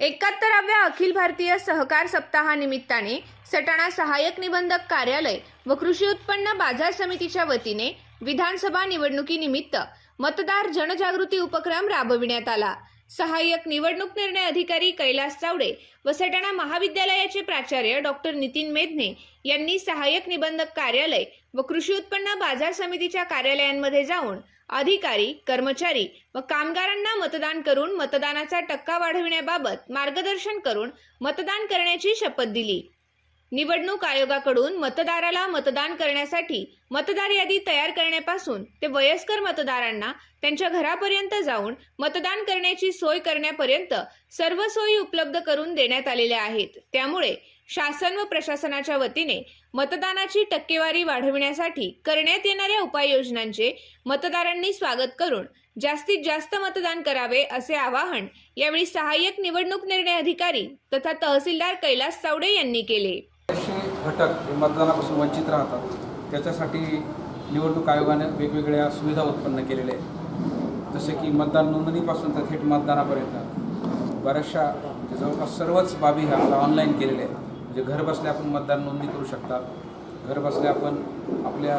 एकाहत्तराव्या अखिल भारतीय सहकार सप्ताहानिमित्ताने सटाणा सहाय्यक निबंधक कार्यालय व कृषी उत्पन्न बाजार समितीच्या वतीने विधानसभा निवडणुकीनिमित्त मतदार जनजागृती उपक्रम राबविण्यात आला. सहाय्यक निवडणूक निर्णय अधिकारी कैलास चावडे व सटाणा महाविद्यालयाचे प्राचार्य डॉक्टर नितीन मेधने यांनी सहाय्यक निबंधक कार्यालय व कृषी उत्पन्न बाजार समितीच्या कार्यालयांमध्ये जाऊन अधिकारी कर्मचारी व कामगारांना मतदान करून मतदानाचा टक्का वाढविण्याबाबत मार्गदर्शन करून मतदान करण्याची शपथ दिली. निवडणूक आयोगाकडून मतदाराला मतदान करण्यासाठी मतदार यादी तयार करण्यापासून ते वयस्कर मतदारांना त्यांच्या घरापर्यंत जाऊन मतदान करण्याची सोय करण्यापर्यंत सर्व सोयी उपलब्ध करून देण्यात आलेल्या आहेत. त्यामुळे शासन व प्रशासनाच्या वतीने मतदानाची टक्केवारी वाढविण्यासाठी करण्यात येणाऱ्या उपाययोजनांचे मतदारांनी स्वागत करून जास्तीत जास्त मतदान करावे असे आवाहन यावेळी सहाय्यक निवडणूक निर्णय अधिकारी तथा तहसीलदार कैलास चावडे यांनी केले. घटक हे मतदानापासून वंचित राहतात. त्याच्यासाठी निवडणूक आयोगाने वेगवेगळ्या सुविधा उत्पन्न केलेल्या आहेत. जसे की मतदान नोंदणीपासून तर थेट मतदानापर्यंत. बऱ्याचशा म्हणजे जवळपास सर्वच बाबी ह्या आता ऑनलाईन केलेल्या आहेत. म्हणजे घर बसल्या आपण मतदान नोंदणी करू शकतात घर बसल्या आपण आपल्या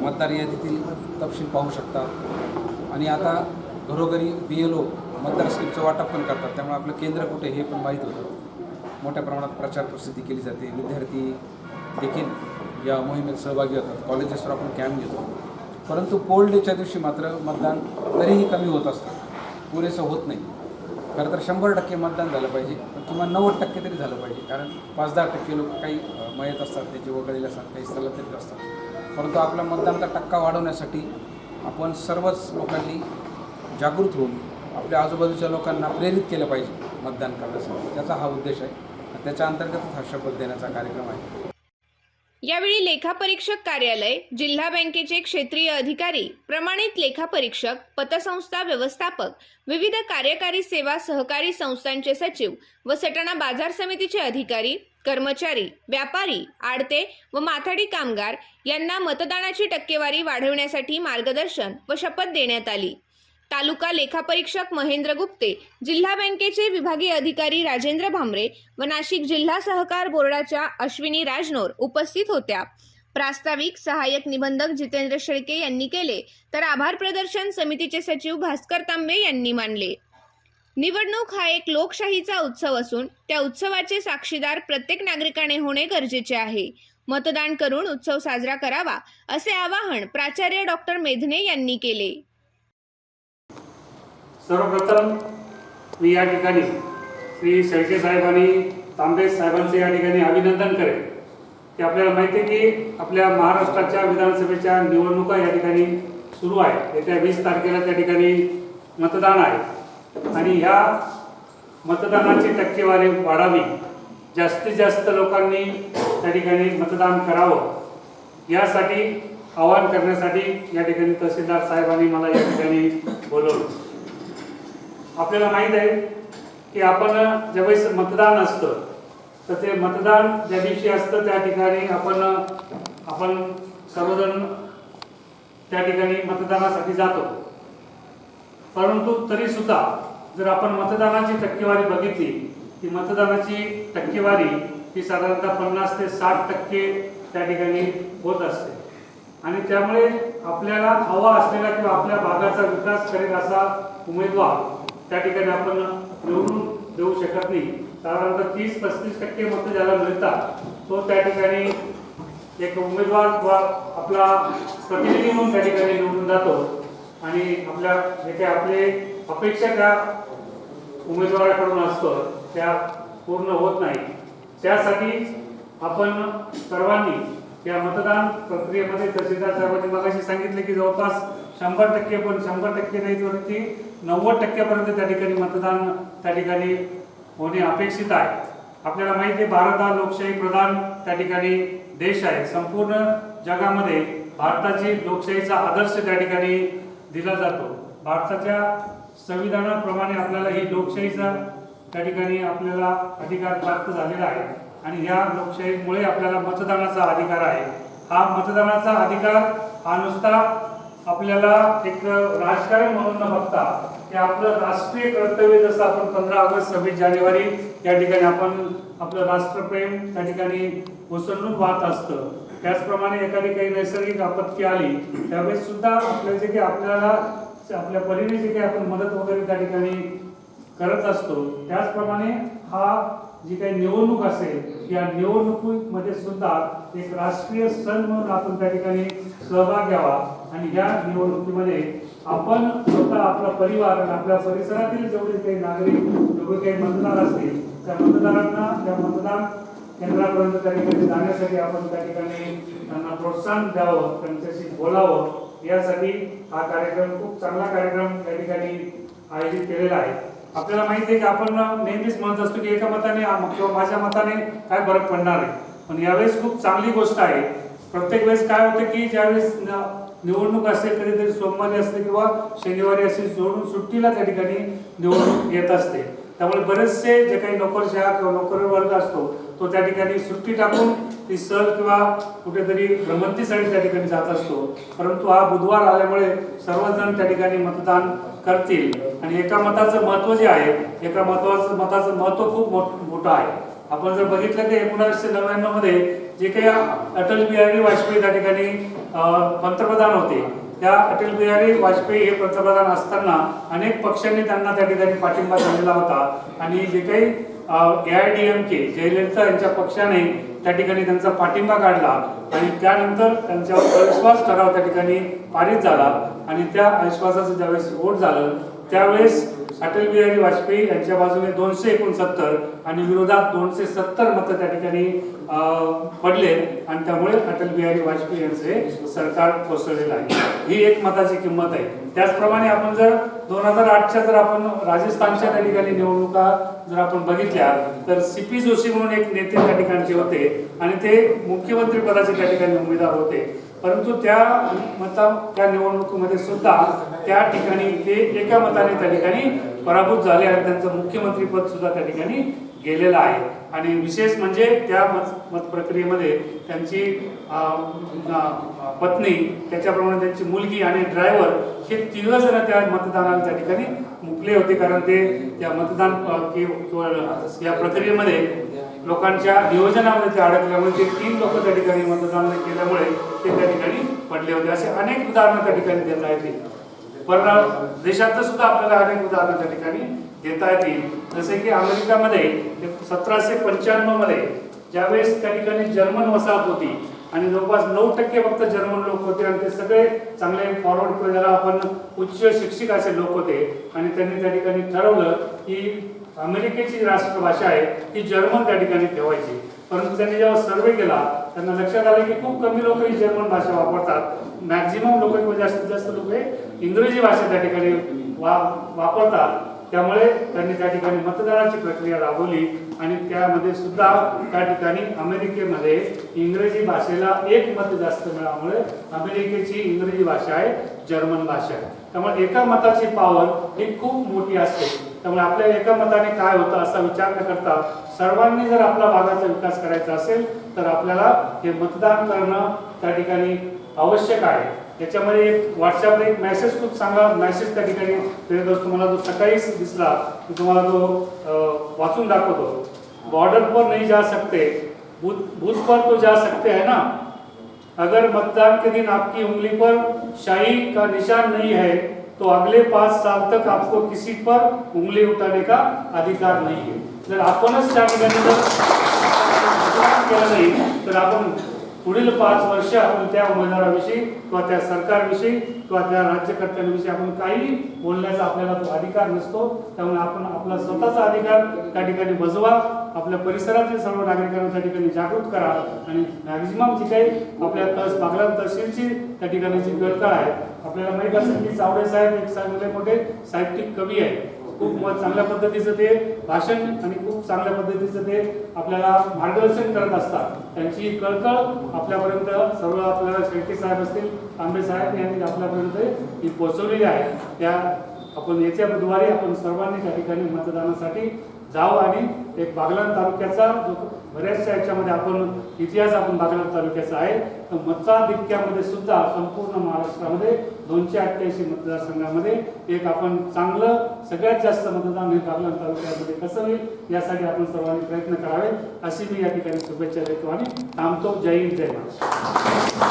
मतदार यादीतील तपशील पाहू शकतात आणि आता घरोघरी बी एल ओ मतदार स्लिपचं वाटप पण करतात. त्यामुळे आपलं केंद्र कुठे हे पण माहीत होतं. मोठ्या प्रमाणात प्रचार प्रसिद्धी केली जाते. विद्यार्थी देखील या मोहिमेत सहभागी होतात. कॉलेजेसवर आपण कॅम्प घेतो. परंतु पोल डेच्या दिवशी मात्र मतदान तरीही कमी होत असतं. पुरेसं होत नाही. खरं तर शंभर टक्के मतदान झालं पाहिजे पण किंवा नव्वद टक्के तरी झालं पाहिजे. कारण पाच दहा टक्के लोक काही मयत असतात त्याची वगळलेले असतात काही स्थलांतरित असतात. परंतु आपला मतदानाचा टक्का वाढवण्यासाठी आपण सर्वच लोकांनी जागृत होऊन आपल्या आजूबाजूच्या लोकांना प्रेरित केलं पाहिजे मतदान करण्यासाठी. त्याचा हा उद्देश आहे. त्याच्या अंतर्गतच हा शपथ देण्याचा कार्यक्रम आहे. यावेळी लेखापरीक्षक कार्यालय जिल्हा बँकेचे क्षेत्रीय अधिकारी प्रमाणित लेखापरीक्षक पतसंस्था व्यवस्थापक विविध कार्यकारी सेवा सहकारी संस्थांचे सचिव व सटाणा बाजार समितीचे अधिकारी कर्मचारी व्यापारी आडते व माथाडी कामगार यांना मतदानाची टक्केवारी वाढवण्यासाठी मार्गदर्शन व शपथ देण्यात आली. तालुका लेखापरीक्षक महेंद्र गुप्ते जिल्हा बँकेचे विभागीय अधिकारी राजेंद्र भामरे व नाशिक जिल्हा सहकार बोर्डाच्या अश्विनी राजनोर उपस्थित होत्या. प्रास्ताविक सहाय्यक निबंधक जितेंद्र शेळके यांनी केले तर आभार प्रदर्शन समितीचे सचिव भास्कर तांबे यांनी मानले. निवडणूक हा एक लोकशाहीचा उत्सव असून त्या उत्सवाचे साक्षीदार प्रत्येक नागरिकाने होणे गरजेचे आहे. मतदान करून उत्सव साजरा करावा असे आवाहन प्राचार्य डॉक्टर मेधने यांनी केले. सर्वप्रथम मी या ठिकाणी श्री शेळके साहेब आणि तांबे साहेबांचे या ठिकाणी अभिनंदन करेन. की आपल्याला माहिती आहे की आपल्या महाराष्ट्राच्या विधानसभेच्या निवडणुका या ठिकाणी सुरू आहे येत्या वीस तारखेला त्या ठिकाणी मतदान आहे. आणि ह्या मतदानाची टक्केवारी वाढावी जास्तीत जास्त लोकांनी त्या ठिकाणी मतदान करावं यासाठी आवाहन करण्यासाठी या ठिकाणी तहसीलदार साहेबांनी मला या ठिकाणी बोलवलं. आपल्याला माहीत आहे की आपण ज्यावेळेस मतदान असतं तर ते मतदान ज्या दिवशी असतं त्या ठिकाणी आपण आपण सर्वजण त्या ठिकाणी मतदानासाठी जातो. परंतु तरी सुद्धा जर आपण मतदानाची टक्केवारी बघितली की मतदानाची टक्केवारी ही साधारणतः पन्नास ते साठ टक्के त्या ठिकाणी होत असते. आणि त्यामुळे आपल्याला हवा असलेला किंवा आपल्या भागाचा विकास करेल असा उमेदवार त्या ठिकाणी आपण निवडून देऊ शकत नाही. साधारणतः तीस पस्तीस टक्के मतं ज्याला मिळतात तो त्या ठिकाणी एक उमेदवार किंवा आपला प्रतिनिधी म्हणून त्या ठिकाणी निवडून जातो. आणि आपल्या जे काही आपले अपेक्षा त्या उमेदवाराकडून असतो त्या पूर्ण होत नाही. त्यासाठी आपण सर्वांनी या मतदान प्रक्रियेमध्ये तहसीलदार साहेबांनी मगाशी सांगितले की जवळपास शंभर टक्के पण शंभर टक्के नाही तर नव्वद टक्क्यापर्यंत त्या ठिकाणी मतदान त्या ठिकाणी होणे अपेक्षित आहे. आपल्याला माहिती आहे भारत हा लोकशाही प्रधान त्या ठिकाणी देश आहे. संपूर्ण जगामध्ये भारताची लोकशाहीचा आदर्श त्या ठिकाणी दिला जातो. भारताच्या संविधानाप्रमाणे आपल्याला ही लोकशाहीचा त्या ठिकाणी आपल्याला अधिकार प्राप्त झालेला आहे आणि या लोकशाहीमुळे आपल्याला मतदानाचा अधिकार आहे. हा मतदानाचा अधिकार हा नुसता आपल्याला एक राजकारण म्हणून न बघता की आपलं राष्ट्रीय कर्तव्य जसं आपण पंधरा ऑगस्ट सव्वीस जानेवारी या ठिकाणी आपण आपलं राष्ट्रप्रेम त्या ठिकाणी ओसंडून वाहत असतं. त्याचप्रमाणे एखादी काही नैसर्गिक आपत्ती आली त्यावेळेस सुद्धा आपल्या जे काही आपल्याला आपल्या परीने जे काही आपण मदत वगैरे त्या ठिकाणी करत असतो त्याचप्रमाणे हा जी काही निवडणूक असेल या निवडणुकीमध्ये सुद्धा एक राष्ट्रीय सण म्हणून आपण त्या ठिकाणी सहभाग घ्यावा. आणि या निवडणुकीमध्ये आपण स्वतः आपला परिवार आणि आपल्या परिसरातील जेवढे काही नागरिक जेवढे काही मतदार असतील त्या मतदारांना त्या मतदान केंद्रापर्यंत त्या ठिकाणी जाण्यासाठी आपण त्या ठिकाणी त्यांना प्रोत्साहन द्यावं त्यांच्याशी बोलावं. यासाठी हा कार्यक्रम खूप चांगला कार्यक्रम त्या ठिकाणी आयोजित केलेला आहे. आपल्याला माहिती आहे की आपण नेहमीच म्हणत असतो की एका मताने किंवा माझ्या मताने काय फरक पडणार आहे? पण यावेळेस खूप चांगली गोष्ट आहे. प्रत्येक वेळेस काय होतं की ज्यावेळेस निवडणूक असेल कधीतरी सोमवारी असते किंवा शनिवारी असेल सोडून सुट्टीला त्या ठिकाणी निवडणूक येत असते. त्यामुळे बरेचसे जे काही नोकरशाह किंवा नोकर वर्ग असतो तो त्या ठिकाणी सुट्टी टाकून ती सहल किंवा कुठेतरी भ्रमंतीसाठी त्या ठिकाणी जात असतो. परंतु हा बुधवार आल्यामुळे सर्वजण त्या ठिकाणी मतदान करतील. आणि एका मताचं महत्त्व जे आहे एका महत्वाचं मताचं महत्त्व खूप मोठं आहे. आपण जर बघितलं की एकोणीसशे नव्याण्णवमध्ये जे काही अटल बिहारी वाजपेयी त्या ठिकाणी पंतप्रधान होते. त्या अटल बिहारी वाजपेयी हे पंतप्रधान असताना अनेक पक्षांनी त्यांना त्या ठिकाणी पाठिंबा दिलेला होता. आणि जे काही A I D M K Jayalalithaa यांच्या पक्षाने त्या ठिकाणी त्यांचा पाठिंबा काढला आणि त्यानंतर त्यांच्यावर अविश्वास ठराव त्या ठिकाणी पारित झाला. आणि त्या अविश्वासाचं ज्यावेळेस वोट झालं त्यावेळेस अटल बिहारी वाजपेयी यांच्या बाजूने दोनशे एकोणसत्तर आणि विरोधात दोनशे सत्तर मतं त्या ठिकाणी पडले आणि त्यामुळे अटल बिहारी वाजपेयी यांचे सरकार कोसळलेलं आहे. ही एक मताची किंमत आहे. त्याचप्रमाणे आपण जर दोन हजार आठच्या जर आपण राजस्थानच्या त्या ठिकाणी निवडणुका जर आपण बघितल्या तर सी पी जोशी म्हणून एक नेते त्या ठिकाणचे होते आणि ते मुख्यमंत्री पदाचे त्या ठिकाणी उमेदवार होते. परंतु त्या मता त्या निवडणुकीमध्ये सुद्धा त्या ठिकाणी ते एका मताने त्या ठिकाणी पराभूत झाले आणि त्यांचं मुख्यमंत्रीपद सुद्धा त्या ठिकाणी गेलेलं आहे. आणि विशेष म्हणजे त्या मत मत प्रक्रियेमध्ये त्यांची पत्नी त्याच्याप्रमाणे त्यांची मुलगी आणि ड्रायव्हर हे तिघ जण त्या मतदानाला त्या ठिकाणी मुकले होते कारण ते त्या मतदान अं, किंवा या प्रक्रियेमध्ये लोकांच्या नियोजनामध्ये ते अडकल्यामुळे ते तीन लोक त्या ठिकाणी मतदान केल्यामुळे ते त्या ठिकाणी पडले होते. असे अनेक उदाहरणं त्या ठिकाणी देता येतील. पण देशात सुद्धा आपल्याला अनेक उदाहरणं त्या ठिकाणी देता येतील. जसे की अमेरिकामध्ये सतराशे पंच्याण्णवमध्ये ज्यावेळेस त्या ठिकाणी जर्मन वसाहत होती आणि जवळपास नऊ टक्के फक्त जर्मन लोक होते आणि ते सगळे चांगले फॉरवर्ड ज्याला आपण उच्च शिक्षित असे लोक होते आणि त्यांनी त्या ठिकाणी ठरवलं की अमेरिकेची राष्ट्रभाषा आहे ती जर्मन त्या ठिकाणी ठेवायची. परंतु त्यांनी जेव्हा सर्वे केला त्यांना लक्षात आलं की खूप कमी लोक ही जर्मन भाषा वापरतात. मॅक्झिमम लोक किंवा जास्तीत जास्त लोक हे इंग्रजी भाषा त्या ठिकाणी वा वापरतात. त्यामुळे त्यांनी त्या ठिकाणी मतदानाची प्रक्रिया राबवली आणि त्यामध्ये सुद्धा त्या ठिकाणी अमेरिकेमध्ये इंग्रजी भाषेला एक मत जास्त मिळाल्यामुळे अमेरिकेची इंग्रजी भाषा आहे जर्मन भाषा. आहे त्यामुळे एका मताची पॉवर ही खूप मोठी असते. त्यामुळे आपल्या एका मताने काय होतं असा विचार न करता सर्वांनी जर आपला भागाचा विकास करायचा असेल तर आपल्याला हे मतदान करणं त्या ठिकाणी आवश्यक आहे. त्याच्यामध्ये एक व्हॉट्सअपला एक मेसेज खूप चांगला मेसेज त्या ठिकाणी तुम्हाला जो सकाळीच दिसला मी तुम्हाला तो वाचून दाखवतो. बॉर्डर पर नहीं जा सकते. बूथ बूथ पर तो जा सकते हैं ना? अगर मतदान के दिन आपकी उंगली पर शाही का निशान नहीं है तो अगले पाच साल तक आपको किसी पर उंगली उठाने का अधिकार नहीं है। जर आपणच त्या ठिकाणी जर केलं नाही तर आपण पुढील पाच वर्ष आपण त्या उमेदवाराविषयी किंवा त्या सरकारविषयी किंवा त्या राज्यकर्त्यांविषयी आपण काही बोलण्याचा आपल्याला तो अधिकार नसतो. त्यामुळे आपण आपला स्वतःचा अधिकार त्या ठिकाणी बजवा आपल्या परिसरातील सर्व नागरिकांना त्या ठिकाणी जागृत करा आणि मॅक्झिमम जी काही आपल्या तस बागलाम तहसीलची त्या ठिकाणी जी गळकाळ आहे आपल्याला माहीत असेल की चावडे साहेब एक चांगले मोठे साहित्यिक कवी आहे खूप चांगल्या पद्धतीचं ते भाषण आणि खूप चांगल्या पद्धतीचं ते आपल्याला मार्गदर्शन करत असतात. त्यांची कळकळ आपल्यापर्यंत सर्व आपल्याला शेळके साहेब असतील तांबे साहेब यांनी आपल्यापर्यंत ही पोहोचवलेली आहे. त्या आपण याच्या बुधवारी आपण सर्वांनी त्या ठिकाणी मतदानासाठी जावं आणि एक बागलाण तालुक्याचा जो बऱ्याचशा याच्यामध्ये आपण इतिहास आपण बागलाण तालुक्याचा आहे तर मताधिक्यामध्ये सुद्धा संपूर्ण महाराष्ट्रामध्ये दोनशे अठ्ठ्याऐंशी मतदारसंघामध्ये एक आपण चांगलं सगळ्यात जास्त मतदान हे बागलाण तालुक्यामध्ये कसं होईल यासाठी आपण सर्वांनी प्रयत्न करावे अशी मी या ठिकाणी शुभेच्छा देतो आणि थांबतो. जय हिंद जय महाराष्ट्र.